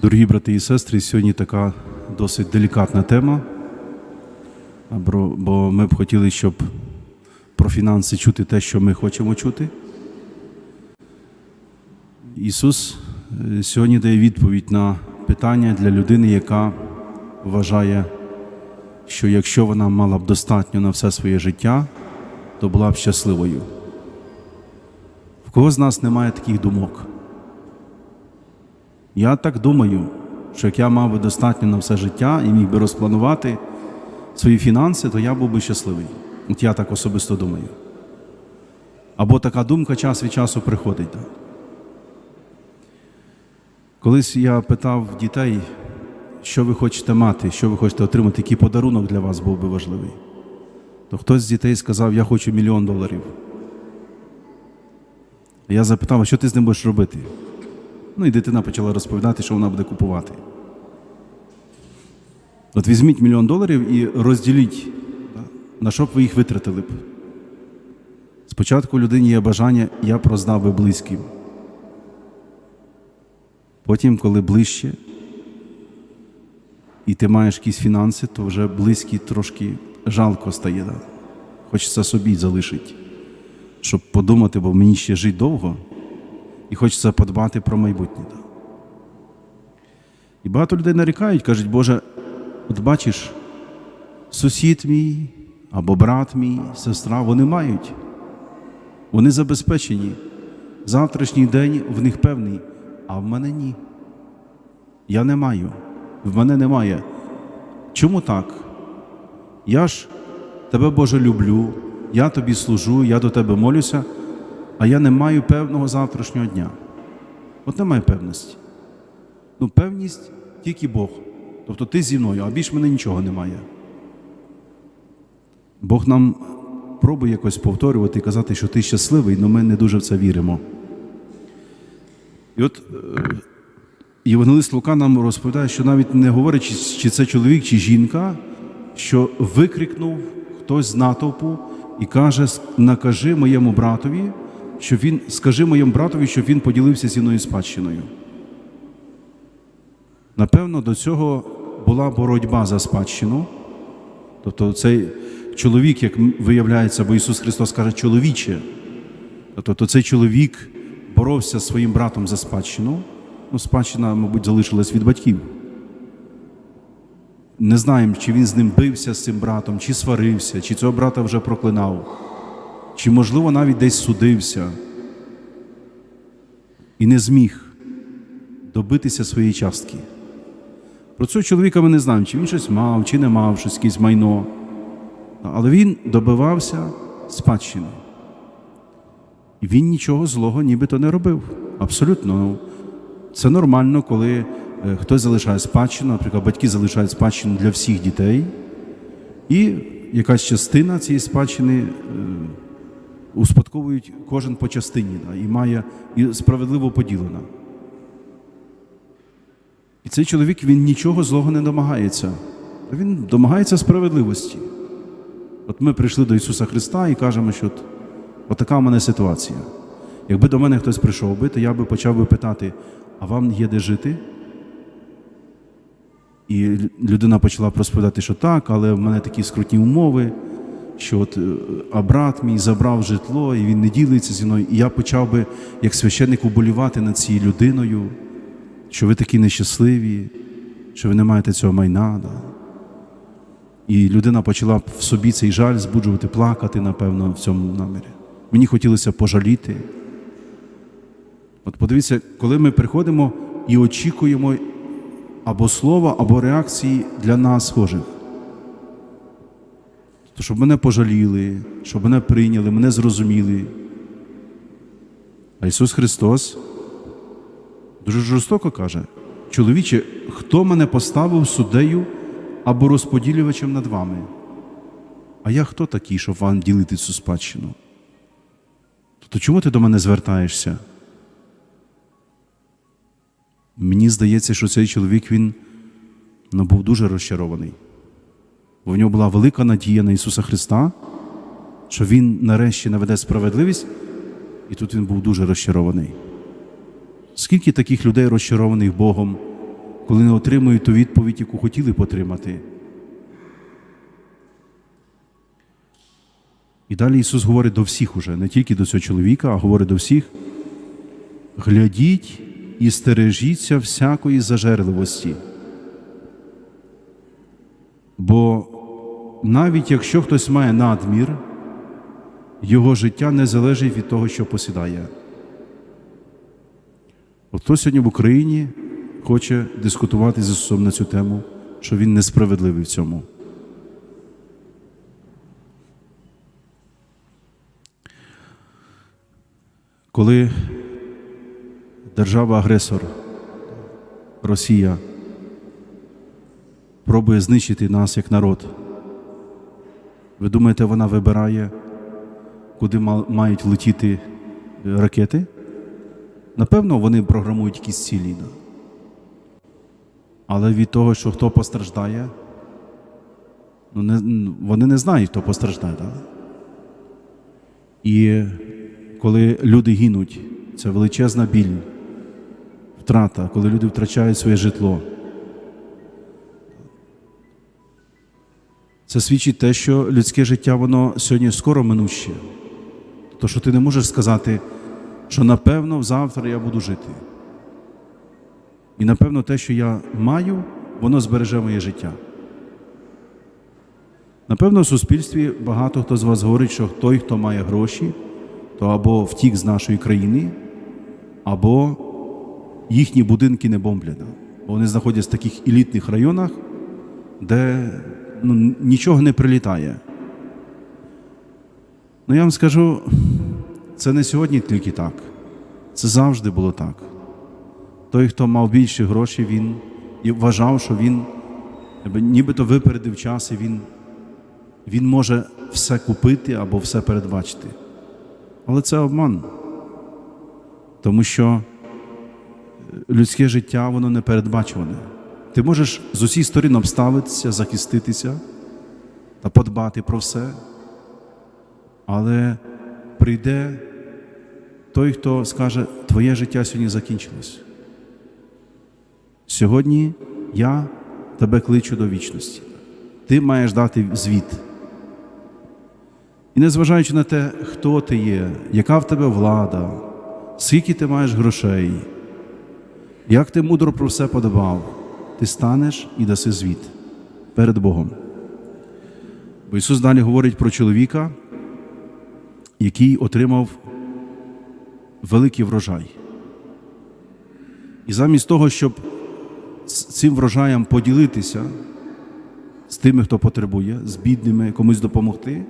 Дорогі брати і сестри, сьогодні така досить делікатна тема, бо- ми б хотіли, щоб про фінанси чути те, що ми хочемо чути. Ісус е, сьогодні дає відповідь на питання для людини, яка вважає, що якщо вона мала б достатньо на все своє життя, то була б щасливою. В кого з нас немає таких думок? Я так думаю, що як я мав би достатньо на все життя і міг би розпланувати свої фінанси, то я був би щасливий. От я так особисто думаю. Або така думка час від часу приходить. Колись я питав дітей, що ви хочете мати, що ви хочете отримати, який подарунок для вас був би важливий. То хтось з дітей сказав, я хочу мільйон доларів. Я запитав, що ти з ним будеш робити? Ну і дитина почала розповідати, що вона буде купувати. От візьміть мільйон доларів і розділіть, на що б ви їх витратили б. Спочатку у людині є бажання, я б роздав би близьким. Потім, коли ближче, і ти маєш якісь фінанси, то вже близькі трошки жалко стає. Да? Хочеться собі залишити, щоб подумати, бо мені ще жити довго, і хочеться подбати про майбутнє. І багато людей нарікають, кажуть, Боже, от бачиш, сусід мій або брат мій, сестра, вони мають. Вони забезпечені. Завтрашній день в них певний, а в мене ні. Я не маю. В мене немає. Чому так? Я ж тебе, Боже, люблю, я тобі служу, я до тебе молюся, а я не маю певного завтрашнього дня. От немає певності. Ну, певність тільки Бог. Тобто ти зі мною, а більш мене нічого немає. Бог нам пробує якось повторювати і казати, що ти щасливий, але ми не дуже в це віримо. І от е, Євангелист Лука нам розповідає, що навіть не говорить, чи- чи це чоловік, чи жінка, що викрикнув хтось з натовпу і каже: накажи моєму братові, щоб він, скажи моєму братові, щоб він поділився зі мною спадщиною. Напевно, до цього була боротьба за спадщину. Тобто цей чоловік, як виявляється, бо Ісус Христос каже, чоловіче. Тобто цей чоловік боровся зі своїм братом за спадщину. Ну, спадщина, мабуть, залишилась від батьків. Не знаємо, чи він з ним бився з цим братом, чи сварився, чи цього брата вже проклинав, чи, можливо, навіть десь судився і не зміг добитися своєї частки. Про цього чоловіка ми не знаємо, чи він щось мав, чи не мав щось якесь майно. Але він добивався спадщини. І він нічого злого нібито не робив. Абсолютно. Це нормально, коли е, хтось залишає спадщину, наприклад, батьки залишають спадщину для всіх дітей, і якась частина цієї спадщини е, успадковують кожен по частині да, і має і справедливо поділена. І цей чоловік він нічого злого не домагається. Він домагається справедливості. От ми прийшли до Ісуса Христа і кажемо, що от, от така в мене ситуація. Якби до мене хтось прийшов би, то я би почав би питати, а вам є де жити? І людина почала б розповідати, що так, але в мене такі скрутні умови, що от, е, а брат мій забрав житло, і він не ділиться зі мною. І я почав би, як священник, уболівати над цією людиною, що ви такі нещасливі, що ви не маєте цього майна. Да? І людина почала в собі цей жаль збуджувати, плакати, напевно, в цьому намірі. Мені хотілося пожаліти. От подивіться, коли ми приходимо і очікуємо або слова, або реакції для нас схожих. Щоб мене пожаліли, щоб мене прийняли, мене зрозуміли. А Ісус Христос дуже жорстоко каже: чоловіче, хто мене поставив суддею або розподілювачем над вами? А я хто такий, щоб вам ділити цю спадщину? То чому ти до мене звертаєшся? Мені здається, що цей чоловік він ну, був дуже розчарований. Бо в нього була велика надія на Ісуса Христа, що Він нарешті наведе справедливість, і тут він був дуже розчарований. Скільки таких людей розчарованих Богом, коли не отримують ту відповідь, яку хотіли б отримати. І далі Ісус говорить до всіх уже, не тільки до цього чоловіка, а говорить до всіх. Глядіть і стережіться всякої зажерливості. Бо навіть якщо хтось має надмір, його життя не залежить від того, що посідає. От хто сьогодні в Україні хоче дискутувати з Ісусом на цю тему, що Він несправедливий в цьому. Коли держава-агресор Росія пробує знищити нас як народ, ви думаєте, вона вибирає, куди мають летіти е, ракети? Напевно, вони програмують якісь цілі. Але від того, що хто постраждає, ну, не, вони не знають, хто постраждає. Да? І коли люди гинуть, це величезна біль, втрата, коли люди втрачають своє житло. Це свідчить те, що людське життя, воно сьогодні скоро минуще. То, що ти не можеш сказати, що напевно завтра я буду жити. І напевно те, що я маю, воно збереже моє життя. Напевно, в суспільстві багато хто з вас говорить, що той, хто має гроші, то або втік з нашої країни, або їхні будинки не бомблять. Бо вони знаходяться в таких елітних районах, де ну, нічого не прилітає. Ну я вам скажу, це не сьогодні тільки так. Це завжди було так. Той, хто мав більше грошей, він і вважав, що він нібито випередив час, і він, він може все купити або все передбачити. Але це обман. Тому що е, людське життя, воно не передбачуване. Ти можеш з усіх сторін обставитися, захиститися та подбати про все. Але прийде той, хто скаже, твоє життя сьогодні закінчилось. Сьогодні я тебе кличу до вічності. Ти маєш дати звіт. І незважаючи на те, хто ти є, яка в тебе влада, скільки ти маєш грошей, як ти мудро про все подбав, ти станеш і даси звіт перед Богом. Бо Ісус далі говорить про чоловіка, який отримав великий врожай. І замість того, щоб з цим врожаєм поділитися з тими, хто потребує, з бідними, комусь допомогти,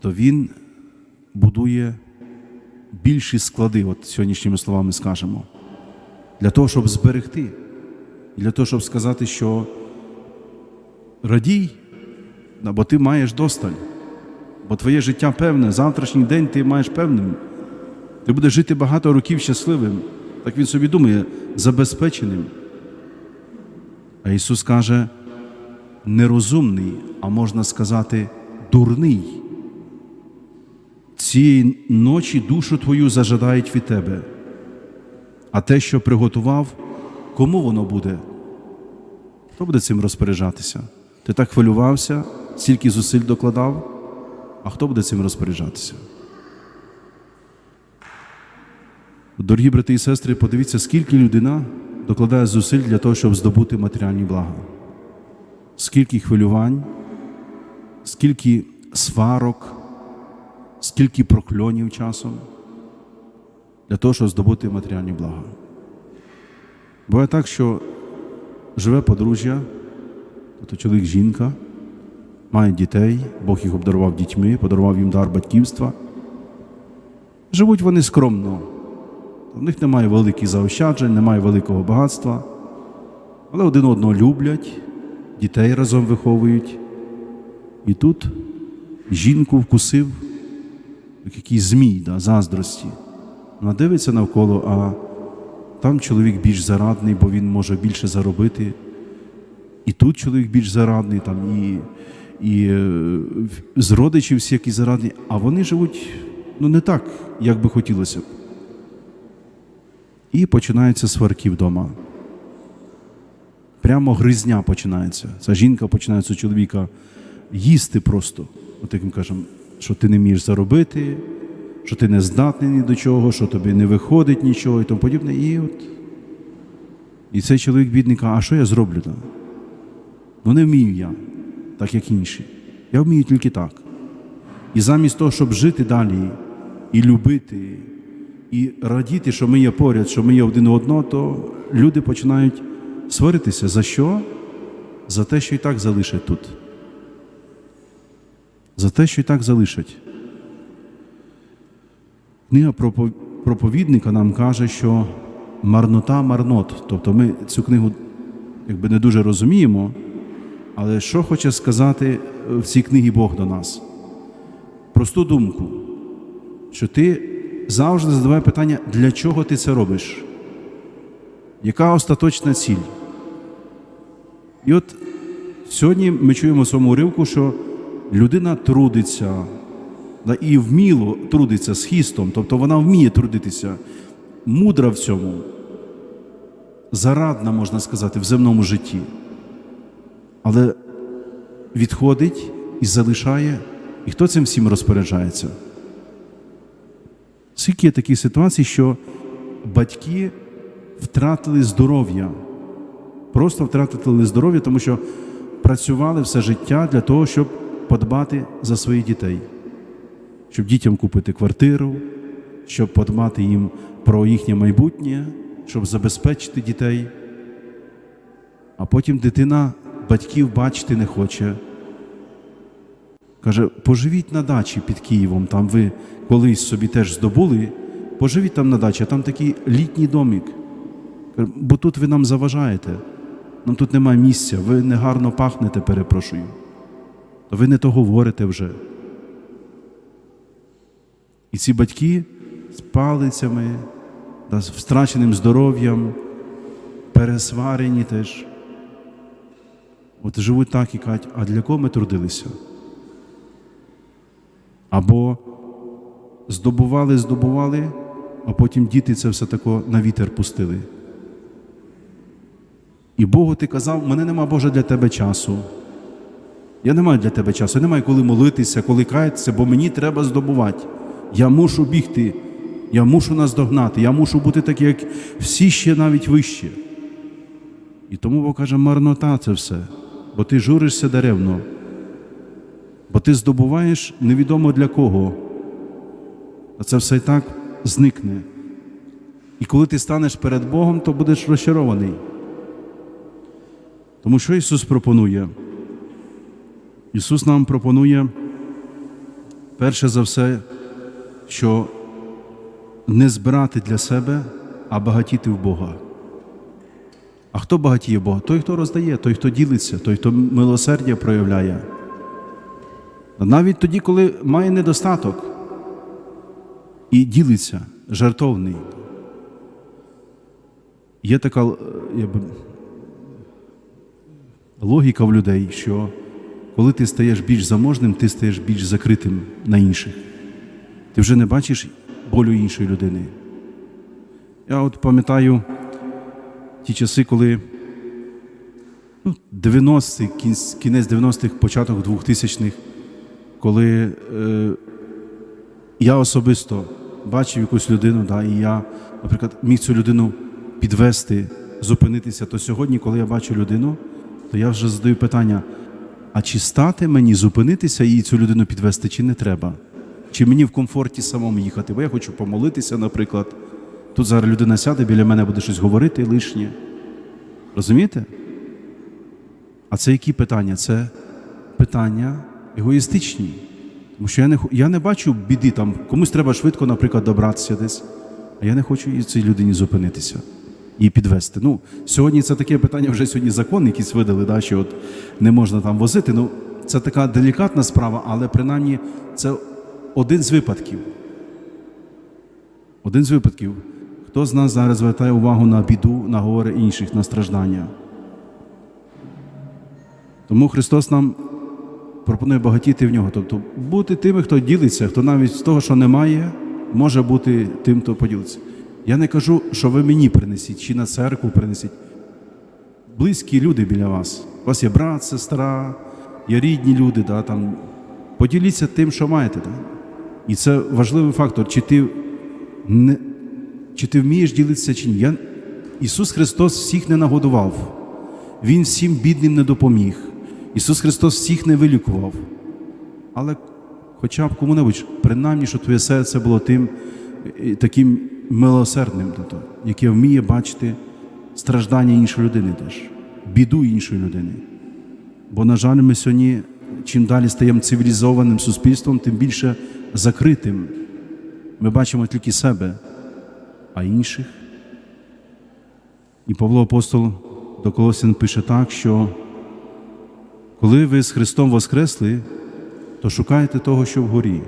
то він будує більші склади, от сьогоднішніми словами скажемо, для того, щоб зберегти, для того, щоб сказати, що радій, бо ти маєш досталь, бо твоє життя певне, завтрашній день ти маєш певним. Ти будеш жити багато років щасливим, так він собі думає, забезпеченим. А Ісус каже, нерозумний, а можна сказати, дурний. Цієї ночі душу твою зажадають від тебе. А те, що приготував, кому воно буде? Хто буде цим розпоряджатися? Ти так хвилювався, стільки зусиль докладав, а хто буде цим розпоряджатися? Дорогі брати і сестри, подивіться, скільки людина докладає зусиль для того, щоб здобути матеріальні блага. Скільки хвилювань, скільки сварок, скільки прокльонів часом для того, щоб здобути матеріальні блага. Буває так, що живе подружжя, тобто чоловік, жінка, мають дітей, Бог їх обдарував дітьми, подарував їм дар батьківства. Живуть вони скромно. В них немає великих заощаджень, немає великого багатства, але один одного люблять, дітей разом виховують. І тут жінку вкусив як якийсь змій, да, заздрості. Вона дивиться навколо, а там чоловік більш зарадний, бо він може більше заробити. І тут чоловік більш зарадний, там і, і е, з родичів всі які зарадні, а вони живуть ну, не так, як би хотілося б. І починаються сварки вдома. прямо гризня починається. Ця жінка починає цього чоловіка їсти просто. От ми кажемо, що ти не вмієш заробити, що ти не здатний ні до чого, що тобі не виходить нічого і тому подібне. І от і цей чоловік бідний каже, а що я зроблю? Да? Ну не вмію я, так як інші. Я вмію тільки так. І замість того, щоб жити далі і любити, і радіти, що ми є поряд, що ми є один у одного, то люди починають сваритися. За що? За те, що і так залишать тут. За те, що і так залишать. Книга пропо- проповідника нам каже, що марнота марнот. Тобто ми цю книгу якби не дуже розуміємо, але що хоче сказати в цій книгі Бог до нас? Просту думку, що ти завжди задавай питання, для чого ти це робиш? Яка остаточна ціль? І от сьогодні ми чуємо в цьому уривку, що людина трудиться і вміло трудиться з хістом, тобто вона вміє трудитися, мудра в цьому, зарадна, можна сказати, в земному житті. Але відходить і залишає, і хто цим всім розпоряджається? Скільки є такі ситуації, що батьки втратили здоров'я, просто втратили здоров'я, тому що працювали все життя для того, щоб подбати за своїх дітей, щоб дітям купити квартиру, щоб подбати їм про їхнє майбутнє, щоб забезпечити дітей. А потім дитина батьків бачити не хоче. Каже, поживіть на дачі під Києвом, там ви колись собі теж здобули, поживіть там на дачі, а там такий літній домик. Каже, Бо тут ви нам заважаєте, нам тут немає місця, ви негарно пахнете, перепрошую. Ви не то говорите вже. І ці батьки з палицями, да, з втраченим здоров'ям, пересварені теж. От живуть так і кажуть, а для кого ми трудилися? Або здобували, здобували, а потім діти це все тако на вітер пустили. І Богу ти казав, мене нема Боже для тебе часу. Я не маю для тебе часу, я не маю коли молитися, коли каятися, бо мені треба здобувати. Я мушу бігти, я мушу наздогнати, я мушу бути такий, як всі ще навіть вище. І тому Бог каже, марнота це все, бо ти журишся даремно, бо ти здобуваєш невідомо для кого. А це все і так зникне. І коли ти станеш перед Богом, то будеш розчарований. Тому що Ісус пропонує? Ісус нам пропонує, перше за все, що не збирати для себе, а багатіти в Бога. А хто багатіє Бога? Той, хто роздає, той, хто ділиться, той, хто милосердя проявляє. Навіть тоді, коли має недостаток і ділиться, жартовний. Є така е, я би, логіка в людей, що коли ти стаєш більш заможним, ти стаєш більш закритим на інших. Ти вже не бачиш болю іншої людини. Я от пам'ятаю ті часи, коли ну, 90-ті, кінець, кінець 90-х, початок 2000-х, коли е, я особисто бачив якусь людину, да, і я, наприклад, міг цю людину підвести, зупинитися, то сьогодні, коли я бачу людину, то я вже задаю питання: а чи стати мені зупинитися і цю людину підвести, чи не треба? Чи мені в комфорті самому їхати? Бо я хочу помолитися, наприклад. Тут зараз людина сяде, біля мене буде щось говорити лишнє. Розумієте? А це які питання? Це питання егоїстичні. Тому що я не, я не бачу біди там. Комусь треба швидко, наприклад, добратися десь, а я не хочу і цій людині зупинитися і підвести. Ну, сьогодні це таке питання, вже сьогодні закон якийсь видали, да, що от не можна там возити. Ну, це така делікатна справа, але принаймні це один з випадків. Один з випадків. Хто з нас зараз звертає увагу на біду, на горе інших, на страждання? Тому Христос нам пропонує багатіти в нього. Тобто бути тими, хто ділиться, хто навіть з того, що немає, може бути тим, хто поділиться. Я не кажу, що ви мені принесіть, чи на церкву принесіть. близькі люди біля вас. У вас є брат, сестра, є рідні люди, да, там. поділіться тим, що маєте. Да? І це важливий фактор, чи ти, не, чи ти вмієш ділитися чи ні. Я, Ісус Христос всіх не нагодував, Він всім бідним не допоміг. Ісус Христос всіх не вилікував. Але хоча б кому-небудь, принаймні, що твоє серце було тим е, таким милосердним, тобто, яке вміє бачити страждання іншої людини теж, біду іншої людини. Бо, на жаль, ми сьогодні, чим далі стаємо цивілізованим суспільством, тим більше закритим. Ми бачимо тільки себе, а інших. І Павло Апостол до Колосян пише так, що коли ви з Христом воскресли, то шукайте того, що вгорі,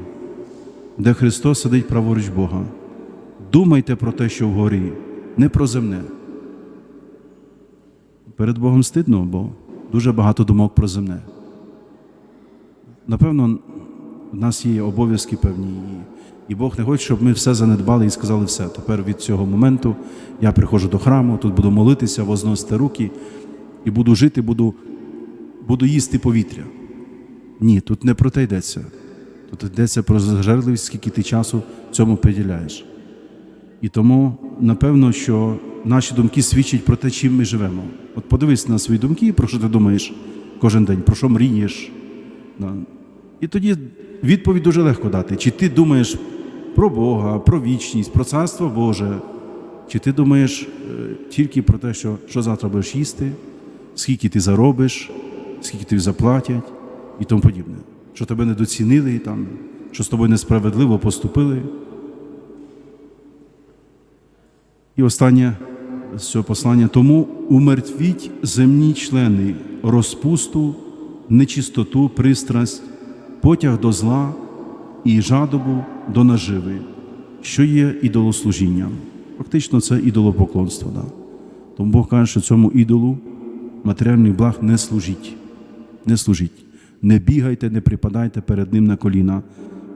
де Христос сидить праворуч Бога. Думайте про те, що вгорі, не про земне. Перед Богом стидно, бо дуже багато думок про земне. Напевно, в нас є обов'язки певні, і, і Бог не хоче, щоб ми все занедбали і сказали все. Тепер від цього моменту я приходжу до храму, тут буду молитися, возносити руки і буду жити, буду, буду їсти повітря. Ні, тут не про те йдеться. Тут йдеться про зажерливість, скільки ти часу цьому приділяєш. І тому, напевно, що наші думки свідчать про те, чим ми живемо. От подивись на свої думки, про що ти думаєш кожен день, про що мрієш. І тоді відповідь дуже легко дати. Чи ти думаєш про Бога, про вічність, про Царство Боже, чи ти думаєш е, тільки про те, що, що завтра будеш їсти, скільки ти заробиш, скільки тобі заплатять і тому подібне. Що тебе недоцінили, там, що з тобою несправедливо поступили. І останнє з цього послання. Тому умертвіть земні члени, розпусту, нечистоту, пристрасть, потяг до зла і жадобу до наживи, що є ідолослужінням. Фактично, це ідолопоклонство. Да? Тому Бог каже, що цьому ідолу матеріальних благ не служіть. Не служіть. Не бігайте, не припадайте перед ним на коліна,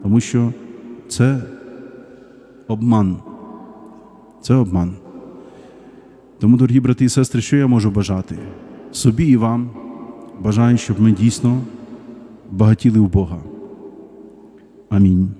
тому що це обман. Це обман. Тому, дорогі брати і сестри, що я можу бажати? Собі і вам бажаю, щоб ми дійсно багатіли в Бога. Амінь.